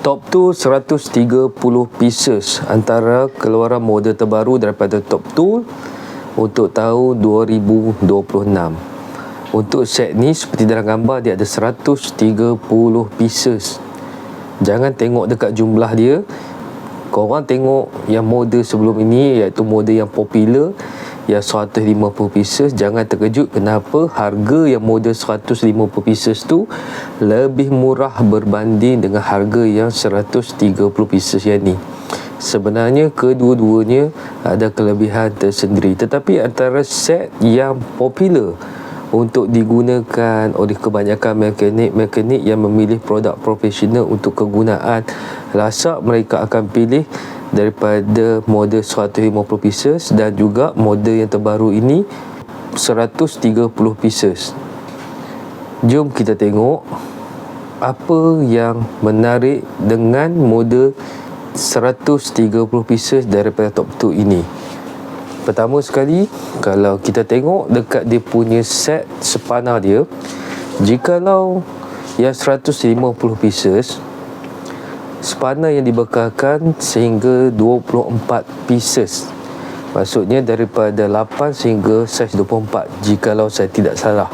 Top tu 130 pieces antara keluaran model terbaru daripada Top Tool untuk tahun 2026. Untuk set ni seperti dalam gambar dia ada 130 pieces. Jangan tengok dekat jumlah dia. Korang tengok yang model sebelum ini iaitu model yang popular yang 150 pieces. Jangan terkejut kenapa harga yang model 150 pieces tu lebih murah berbanding dengan harga yang 130 pieces yang ni. Sebenarnya kedua-duanya ada kelebihan tersendiri. Tetapi antara set yang popular untuk digunakan oleh kebanyakan mekanik-mekanik yang memilih produk profesional untuk kegunaan lasak mereka akan pilih daripada model 150 pieces dan juga model yang terbaru ini 130 pieces. Jom kita tengok apa yang menarik dengan model 130 pieces daripada top 2 ini. Pertama sekali kalau kita tengok dekat dia punya set sepana dia jikalau yang 150 pieces spanner yang dibekalkan sehingga 24 pieces. Maksudnya daripada 8 sehingga saiz 24 jikalau saya tidak salah.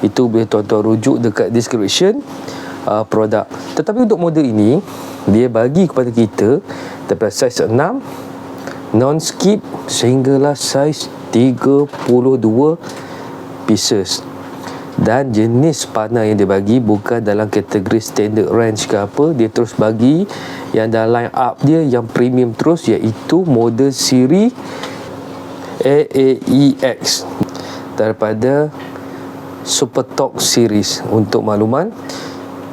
Itu boleh tuan-tuan rujuk dekat description uh, produk. Tetapi untuk model ini dia bagi kepada kita daripada saiz 6 non skip sehinggalah saiz 32 pieces dan jenis panel yang dia bagi bukan dalam kategori standard range ke apa dia terus bagi yang dalam line up dia yang premium terus iaitu model siri AAEX daripada Super Talk series. Untuk makluman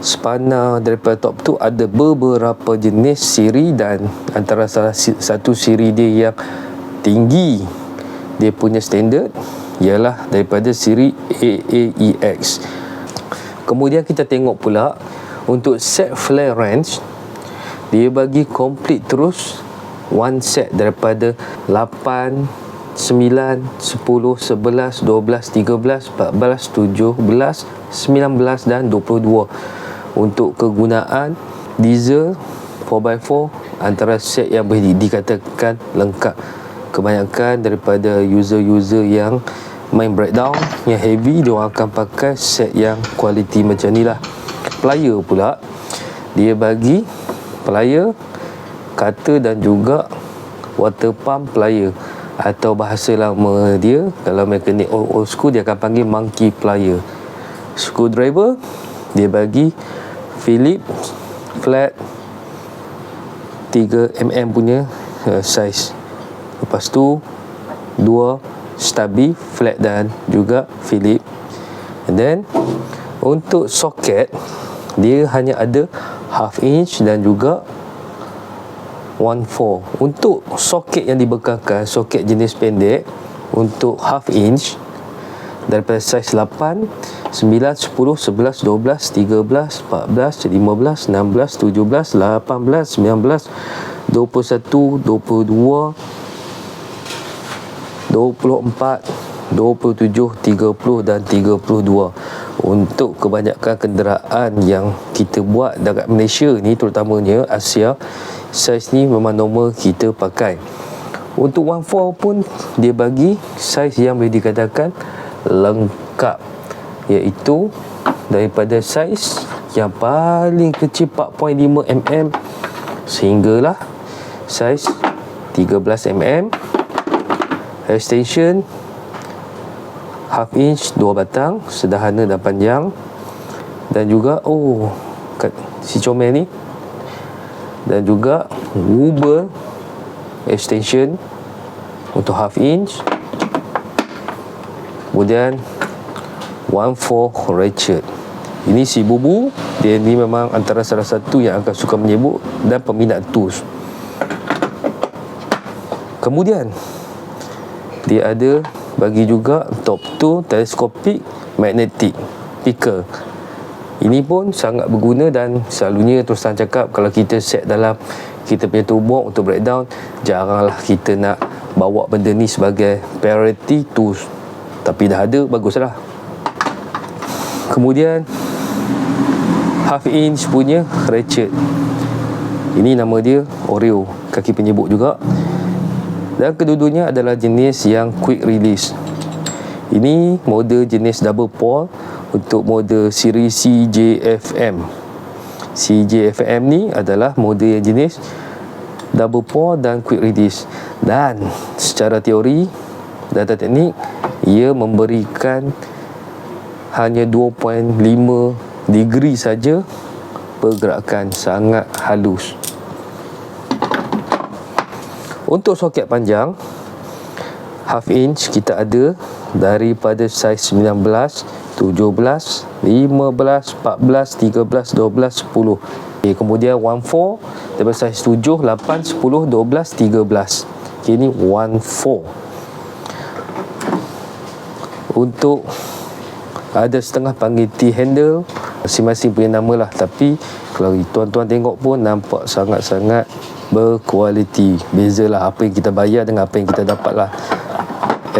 spana daripada top tu ada beberapa jenis siri dan antara salah satu siri dia yang tinggi dia punya standard ialah daripada siri AAEX kemudian kita tengok pula untuk set flare range dia bagi complete terus one set daripada 8 9, 10, 11, 12, 13, 14, 17, 19 dan 22 untuk kegunaan diesel 4x4 antara set yang boleh dikatakan lengkap. Kebanyakan daripada user-user yang main breakdown yang heavy dia orang akan pakai set yang quality macam ni lah. Player pula dia bagi player kata dan juga water pump player. Atau bahasa lama dia kalau mekanik old, old school dia akan panggil monkey player. Screwdriver dia bagi Philips flat 3mm punya uh, size. Lepas tu stabi flat dan juga Philip. And then untuk soket dia hanya ada half inch dan juga 1/4 untuk soket yang dibekalkan soket jenis pendek untuk half inch daripada saiz 8 9, 10, 11, 12, 13, 14, 15, 16, 17, 18, 19, 21, 22 24, 27, 30 dan 32 untuk kebanyakan kenderaan yang kita buat dekat Malaysia ni terutamanya Asia saiz ni memang normal kita pakai. Untuk 1.4 pun dia bagi saiz yang boleh dikatakan lengkap. Iaitu daripada saiz yang paling kecil 4.5 mm sehinggalah saiz 13 mm extension half inch dua batang sederhana dan panjang. Dan juga oh kat si comel ni. Dan juga Uber extension untuk half inch. Kemudian one four ratchet. Ini si bubu. Dia ni memang antara salah satu yang akan suka menyebut dan peminat tools. Kemudian dia ada bagi juga top 2 teleskopik magnetic picker ini pun sangat berguna dan selalunya terus terang cakap kalau kita set dalam kita punya tubuh untuk breakdown jaranglah kita nak bawa benda ni sebagai priority tools. Tapi dah ada baguslah. Kemudian half inch punya ratchet Ini nama dia Oreo. Kaki penyebuk juga Dan kedua-duanya adalah jenis yang quick release. Ini model jenis double pole Untuk model siri CJFM CJFM ni adalah model yang jenis double pore dan quick release. Dan secara teori data teknik ia memberikan hanya 2.5 degree saja pergerakan sangat halus untuk soket panjang half inch kita ada daripada saiz 19 17 15 14 13 12 10 okay, kemudian 14 daripada saiz 7, 8, 10, 12, 13 okay, ini 1, 4 untuk ada setengah panggil T-handle masing-masing punya nama lah. Tapi kalau tuan-tuan tengok pun nampak sangat-sangat berkualiti. Bezalah apa yang kita bayar dengan apa yang kita dapat lah.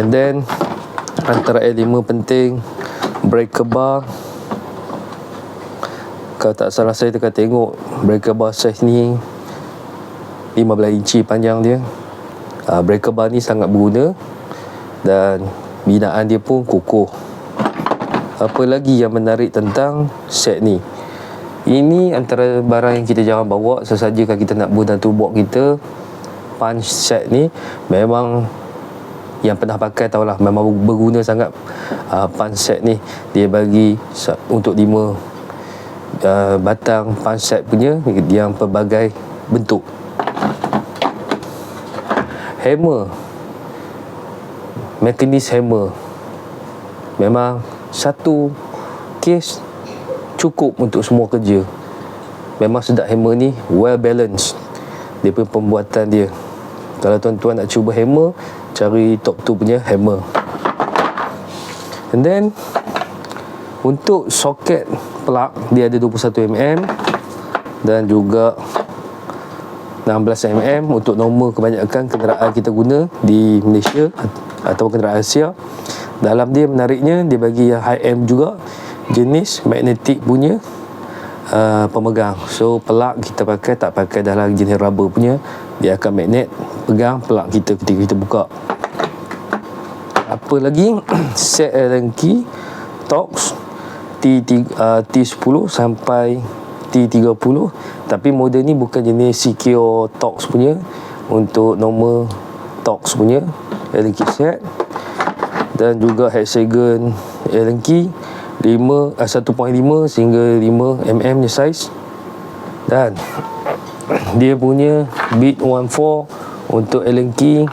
And then antara elemen penting breaker bar. Kalau tak salah saya tengah tengok breaker bar size ni 15 inci panjang dia. Uh, breaker bar ni sangat berguna. Dan binaan dia pun kukuh apa lagi yang menarik tentang set ni? Ini antara barang yang kita jangan bawa sesaja kalau kita nak guna toolbox kita punch set ni memang yang pernah pakai tahulah memang berguna sangat uh, punch set ni. Dia bagi untuk lima uh, batang punch punya yang pelbagai bentuk. Hammer. Mekanis hammer. Memang satu case cukup untuk semua kerja. Memang sedap hammer ni well balanced. Dia pembuatan dia. Kalau tuan-tuan nak cuba hammer cari top 2 punya hammer. And then untuk soket plug dia ada 21mm dan juga 16mm untuk normal kebanyakan kenderaan kita guna di Malaysia atau kenderaan Asia dalam dia menariknya dia bagi yang high M juga jenis magnetic punya uh, pemegang. So plug kita pakai tak pakai dalam jenis rubber punya dia akan magnet pegang plug kita ketika kita buka. Apa lagi? Set Allen key Torx T, uh, T10 sampai T30 tapi model ni bukan jenis CKO Tox punya untuk normal Tox punya Allen key set dan juga hexagon Allen key 5, uh, 1.5 sehingga 5 mm nya size. Dan dia punya bit 14 untuk Allen key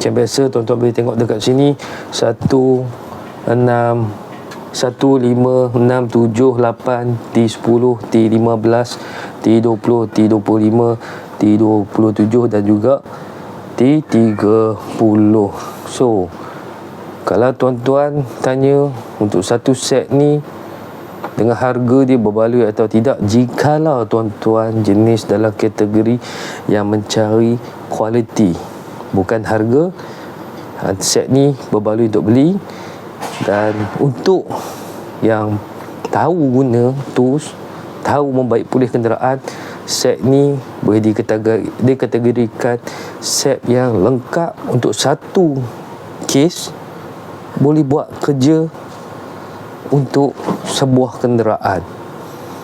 macam biasa tuan-tuan boleh tengok dekat sini 1 6 1, 5, 6, 7, 8, T10, T15, T20, T25, T27 dan juga T30 So Kalau tuan-tuan tanya Untuk satu set ni Dengan harga dia berbaloi atau tidak Jikalau tuan-tuan jenis dalam kategori Yang mencari kualiti Bukan harga Set ni berbaloi untuk beli. Dan untuk yang tahu guna tools tahu membaik pulih kenderaan set ni boleh dikategorikan set yang lengkap untuk satu case boleh buat kerja untuk sebuah kenderaan.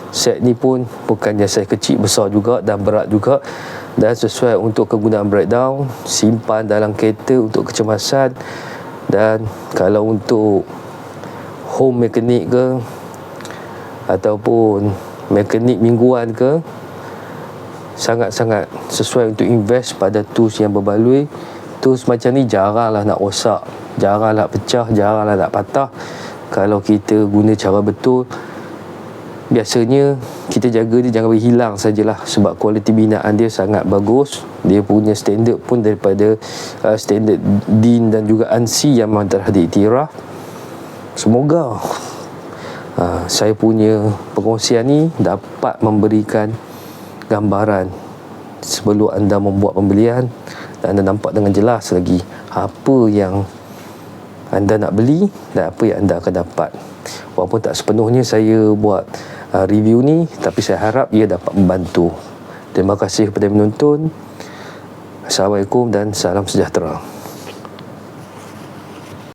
Set ni pun bukannya saya kecil besar juga dan berat juga. Dan sesuai untuk kegunaan breakdown simpan dalam kereta untuk kecemasan. Dan kalau untuk home mekanik ke ataupun mekanik mingguan ke sangat-sangat sesuai untuk invest pada tools yang berbaloi tools macam ni jaranglah nak rosak jaranglah pecah jaranglah nak patah. Kalau kita guna cara betul biasanya kita jaga dia jangan hilang sajalah sebab kualiti binaan dia sangat bagus. Dia punya standard pun daripada uh, standard DIN dan juga ANSI yang memang telah diiktiraf semoga uh, saya punya pengkongsian ni dapat memberikan gambaran sebelum anda membuat pembelian dan anda nampak dengan jelas lagi apa yang anda nak beli dan apa yang anda akan dapat walaupun tak sepenuhnya saya buat uh, review ni tapi saya harap ia dapat membantu Terima kasih kepada yang menonton. Assalamualaikum dan salam sejahtera.